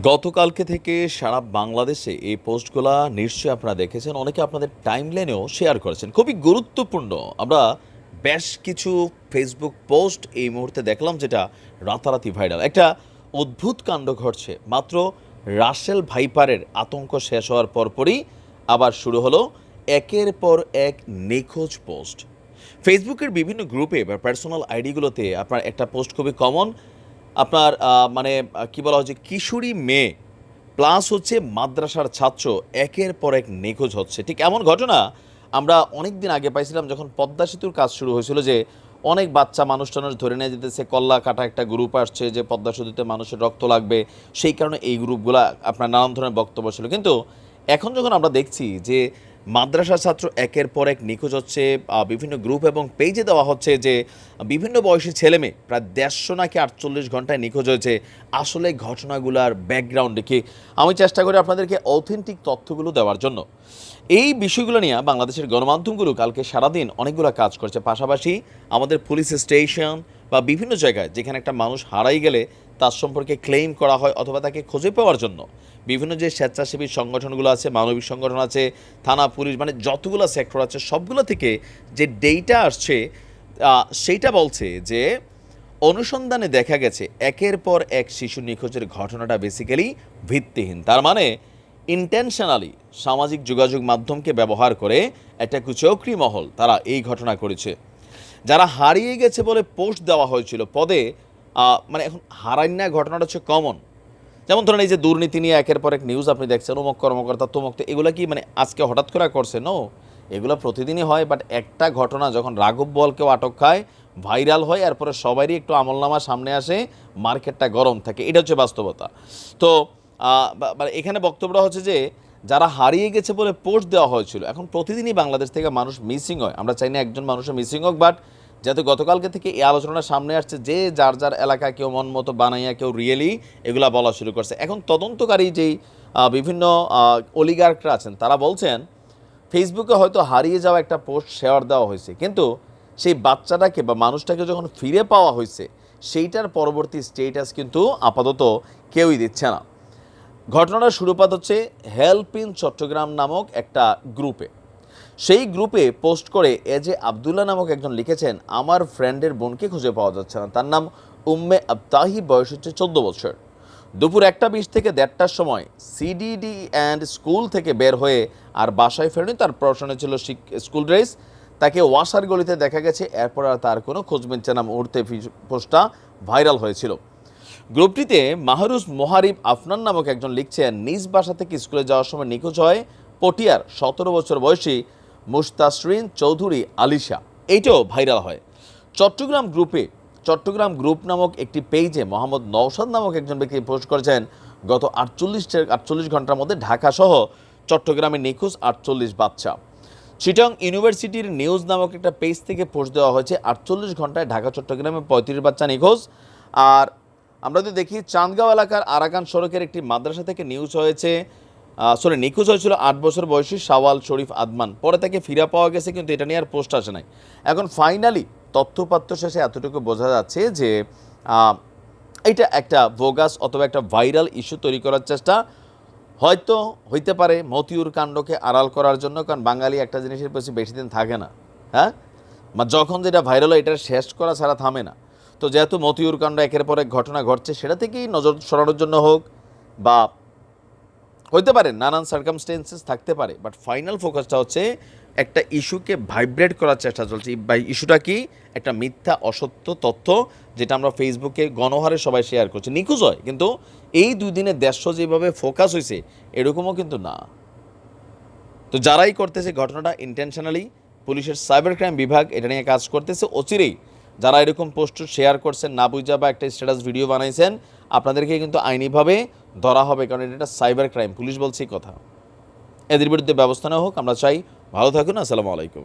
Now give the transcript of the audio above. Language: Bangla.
গতকালকে থেকে সারা বাংলাদেশে এই পোস্টগুলা নিশ্চয়ই আপনারা দেখেছেন। অনেকে আপনাদের টাইমলাইনেও শেয়ার করেছেন। খুবই গুরুত্বপূর্ণ। আমরা বেশ কিছু ফেসবুক পোস্ট এই মুহূর্তে দেখলাম যেটা রাতারাতি ভাইরাল একটা অদ্ভুত কাণ্ড ঘটছে। মাত্র রাসেল ভাইপারের আতঙ্ক শেষ হওয়ার পরপরই আবার শুরু হলো একের পর এক নিখোঁজ পোস্ট ফেসবুকের বিভিন্ন গ্রুপে বা পার্সোনাল আইডিগুলোতে আপনার একটা পোস্ট খুবই কমন আপনার মানে কি বলা হচ্ছে কিশোরী মেয়ে প্লাস হচ্ছে মাদ্রাসার ছাত্র, একের পর এক নিখোঁজ হচ্ছে। ঠিক এমন ঘটনা আমরা অনেক দিন আগে পাইছিলাম যখন পদ্মা সেতুর কাজ শুরু হয়েছিল যে অনেক বাচ্চা মানুষ টানুষ ধরে নিয়ে যেতেছে, কল্লা কাটা একটা গ্রুপ আসছে যে পদ্মা সেতুতে মানুষের রক্ত লাগবে। সেই কারণে এই গ্রুপগুলা আপনার নানান ধরনের বক্তব্য ছিল। কিন্তু এখন যখন আমরা দেখছি যে মাদ্রাসা ছাত্র একের পর এক নিখোঁজ হচ্ছে বিভিন্ন গ্রুপ এবং পেজে দেওয়া হচ্ছে যে, বিভিন্ন বয়সী ছেলে মেয়ে, প্রায় দেড়শো নাকি আটচল্লিশ ঘন্টায় নিখোঁজ হয়েছে। আসলে ঘটনাগুলার ব্যাকগ্রাউন্ডে কি আমি চেষ্টা করি আপনাদেরকে অথেন্টিক তথ্যগুলো দেওয়ার জন্য। এই বিষয়গুলো নিয়ে বাংলাদেশের গণমাধ্যমগুলো কালকে সারাদিন অনেকগুলো কাজ করছে। পাশাপাশি আমাদের পুলিশ স্টেশন বা বিভিন্ন জায়গায় যেখানে একটা মানুষ হারাই গেলে তার সম্পর্কে ক্লেম করা হয় অথবা তাকে খুঁজে পাওয়ার জন্য। বিভিন্ন যে স্বেচ্ছাসেবী সংগঠনগুলো আছে, মানবিক সংগঠন আছে, থানা, পুলিশ মানে যতগুলো সেক্টর আছে, সবগুলো থেকে যে ডেটা আসছে সেইটা বলছে যে অনুসন্ধানে দেখা গেছে একের পর এক শিশু নিখোঁজের ঘটনাটা বেসিক্যালি ভিত্তিহীন। তার মানে ইন্টেনশনালি সামাজিক যোগাযোগ মাধ্যমকে ব্যবহার করে একটা কুচক্রি মহল তারা এই ঘটনা করেছে। যারা হারিয়ে গেছে বলে পোস্ট দেওয়া হয়েছিল, পদে মানে এখন হারান্য ঘটনাটা হচ্ছে কমন যেমন ধরেন এই যে দুর্নীতি নিয়ে একের পর এক নিউজ আপনি দেখছেন, অমুক কর্মকর্তা তমুক, তো এগুলো কি মানে আজকে হঠাৎ করে করছে? নো এগুলো প্রতিদিনই হয় বাট একটা ঘটনা যখন রাঘব বলকেও আটক খায় ভাইরাল হয়, এরপরে সবারই একটু আমলনামা সামনে আসে, মার্কেটটা গরম থাকে। এটা হচ্ছে বাস্তবতা। তো মানে এখানে বক্তব্যটা হচ্ছে যে, যারা হারিয়ে গেছে বলে পোস্ট দেওয়া হয়েছিল, এখন প্রতিদিনই বাংলাদেশ থেকে মানুষ মিসিং হয়। আমরা চাই না একজন মানুষের মিসিং হোক বাট যেহেতু গতকালকে থেকে এই আলোচনাটা সামনে আসছে যে যার যার এলাকায় কেউ মন মতো বানাইয়া কেউ রিয়েলি এগুলা বলা শুরু করছে। এখন তদন্তকারী যেই বিভিন্ন অলিগার্করা আছেন, তারা বলছেন ফেসবুকে হয়তো হারিয়ে যাওয়া একটা পোস্ট শেয়ার দেওয়া হয়েছে, কিন্তু সেই বাচ্চাটাকে বা মানুষটাকে যখন ফিরে পাওয়া হয়েছে, সেইটার পরবর্তী স্টেটাস কিন্তু আপাতত কেউই দিচ্ছে না। ঘটনাটার শুরুপাত হচ্ছে হেল্প ইন চট্টগ্রাম নামক একটা গ্রুপে সেই গ্রুপে পোস্ট করে এজে আবদুল্লাহ নামক একজন লিখেছেন, আমার ফ্রেন্ডের বোনকে খুঁজে পাওয়া যাচ্ছে না। তার নাম উম্মে আবতাহি, বয়স হচ্ছে চোদ্দ বছর। দুপুর একটা বিশ থেকে দেড়টার সময় সিডিডি অ্যান্ড স্কুল থেকে বের হয়ে আর বাসায় ফেরেনি। তার পড়াশোনা ছিল স্কুল ড্রেস। তাকে ওয়াসার গলিতে দেখা গেছে। এরপর আর তার কোনো খোঁজ মিলছে না। ফি- পোস্টটা ভাইরাল হয়েছিল। গ্রুপটিতে মাহরুজ মোহারিব আফনান নামক একজন লিখছেন, নিজ বাসা থেকে স্কুলে যাওয়ার সময় নিখোঁজ হয় পটিয়ার। সতেরো বছর বয়সী মুস্তাসরিন চৌধুরী আলিশা। এইটাও ভাইরাল হয়। চট্টগ্রাম গ্রুপে, চট্টগ্রাম গ্রুপ নামক একটি পেজে মোহাম্মদ নওশাদ নামক একজন ব্যক্তি পোস্ট করেছেন, গত আটচল্লিশ আটচল্লিশ ঘণ্টার মধ্যে ঢাকা সহ চট্টগ্রামে নিখোঁজ আটচল্লিশ বাচ্চা। চিটং ইউনিভার্সিটির নিউজ নামক একটা পেজ থেকে পোস্ট দেওয়া হয়েছে, আটচল্লিশ ঘন্টায় ঢাকা, চট্টগ্রামে পঁয়ত্রিশ বাচ্চা নিখোঁজ। আর আমরা যদি দেখি, চাঁদগাঁও এলাকার আরাকান সড়কের একটি মাদ্রাসা থেকে নিউজ হয়েছে সরি নিখোঁজ হয়েছিল আট বছর বয়সী শাওয়াল শরীফ আদমান। পরে তাকে ফিরা পাওয়া গেছে, কিন্তু এটা নিয়ে আর পোস্ট আসে নাই। এখন ফাইনালি তথ্যপাত্র শেষে এতটুকু বোঝা যাচ্ছে যে এটা একটা বোগাস অথবা একটা ভাইরাল ইস্যু তৈরি করার চেষ্টা। হয়তো হইতে পারে মতিউর কাণ্ডকে আড়াল করার জন্য, কারণ বাঙালি একটা জিনিসের বেশি বেশি দিন থাকে না। হ্যাঁ? যখন যেটা ভাইরাল হয়, এটা শেষ করা ছাড়া থামে না। তো যেহেতু মতিউর কাণ্ড একের পর এক ঘটনা ঘটছে, সেটা থেকেই নজর সরানোর জন্য হোক বা হইতে পারে, নানান সার্কামস্টেন্সেস থাকতে পারে বাট ফাইনাল ফোকাসটা হচ্ছে একটা ইস্যুকে ভাইব্রেট করার চেষ্টা চলছে। ইস্যুটা কি? একটা মিথ্যা, অসত্য তথ্য যেটা আমরা ফেসবুকে গণহারে সবাই শেয়ার করছি। নিখোঁজ হয়, কিন্তু এই দুই দিনে দেড়শো যেভাবে ফোকাস হয়েছে এরকমও কিন্তু না। তো যারাই করতেছে ঘটনাটা ইন্টেনশনালি পুলিশের সাইবার ক্রাইম বিভাগ এটা নিয়ে কাজ করতেছে অচিরেই। যারা এরকম পোস্ট শেয়ার করছেন, না বুঝা বা একটা স্ট্যাটাস ভিডিও বানাইছেন, আপনাদেরকে কিন্তু আইনিভাবে ধরা হবে, কারণ এটা সাইবার ক্রাইম। পুলিশ বলছে কথা। এদের বিরুদ্ধে ব্যবস্থা নেওয়া হোক, আমরা চাই। ভালো থাকুন, আসসালামু আলাইকুম।